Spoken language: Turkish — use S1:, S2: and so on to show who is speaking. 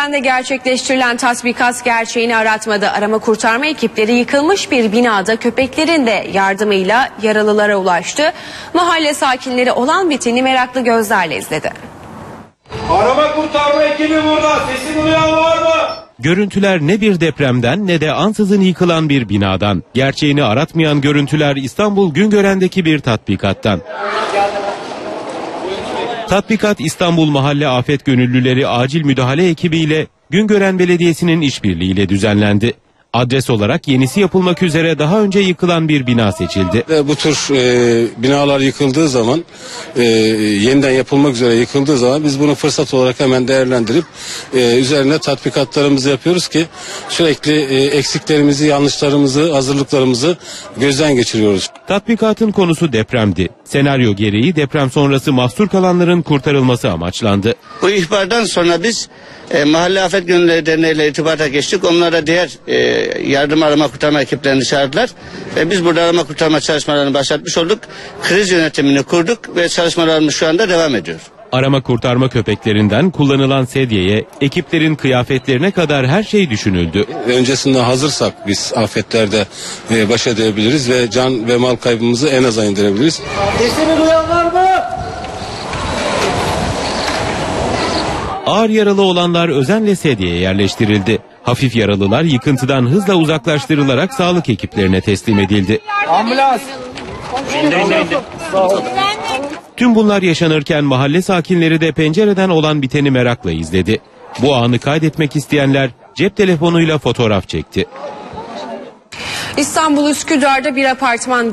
S1: Güngören'de gerçekleştirilen tatbikat gerçeğini aratmadı. Arama kurtarma ekipleri yıkılmış bir binada köpeklerin de yardımıyla yaralılara ulaştı. Mahalle sakinleri olan biteni meraklı gözlerle izledi.
S2: Arama kurtarma ekibi burada. Sesini duyan var mı?
S3: Görüntüler ne bir depremden ne de ansızın yıkılan bir binadan. Gerçeğini aratmayan görüntüler İstanbul Güngören'deki bir tatbikattan. Tatbikat İstanbul Mahalle Afet Gönüllüleri Acil Müdahale ekibiyle Güngören Belediyesi'nin işbirliğiyle düzenlendi. Adres olarak yenisi yapılmak üzere daha önce yıkılan bir bina seçildi.
S4: Bu tür e, binalar yıkıldığı zaman e, yeniden yapılmak üzere yıkıldığı zaman biz bunu fırsat olarak hemen değerlendirip e, üzerine tatbikatlarımızı yapıyoruz ki sürekli e, eksiklerimizi, yanlışlarımızı, hazırlıklarımızı gözden geçiriyoruz.
S3: Tatbikatın konusu depremdi. Senaryo gereği deprem sonrası mahsur kalanların kurtarılması amaçlandı.
S5: Bu ihbardan sonra biz e, Mahalle Afet Gönülleri Derneği ile irtibata geçtik. Onlara diğer e, yardım arama kurtarma ekiplerini çağırdılar. Ve biz burada arama kurtarma çalışmalarını başlatmış olduk. Kriz yönetimini kurduk ve çalışmalarımız şu anda devam ediyor.
S3: Arama kurtarma köpeklerinden kullanılan sedyeye, ekiplerin kıyafetlerine kadar her şey düşünüldü.
S4: Öncesinde hazırsak biz afetlerde e, baş edebiliriz ve can ve mal kaybımızı en aza indirebiliriz.
S2: Sesini duyan var mı?
S3: Ağır yaralı olanlar özenle sedyeye yerleştirildi. Hafif yaralılar yıkıntıdan hızla uzaklaştırılarak sağlık ekiplerine teslim edildi.
S2: Ambulans.
S3: Tüm bunlar yaşanırken mahalle sakinleri de pencereden olan biteni merakla izledi. Bu anı kaydetmek isteyenler cep telefonuyla fotoğraf çekti.
S1: İstanbul Üsküdar'da bir apartman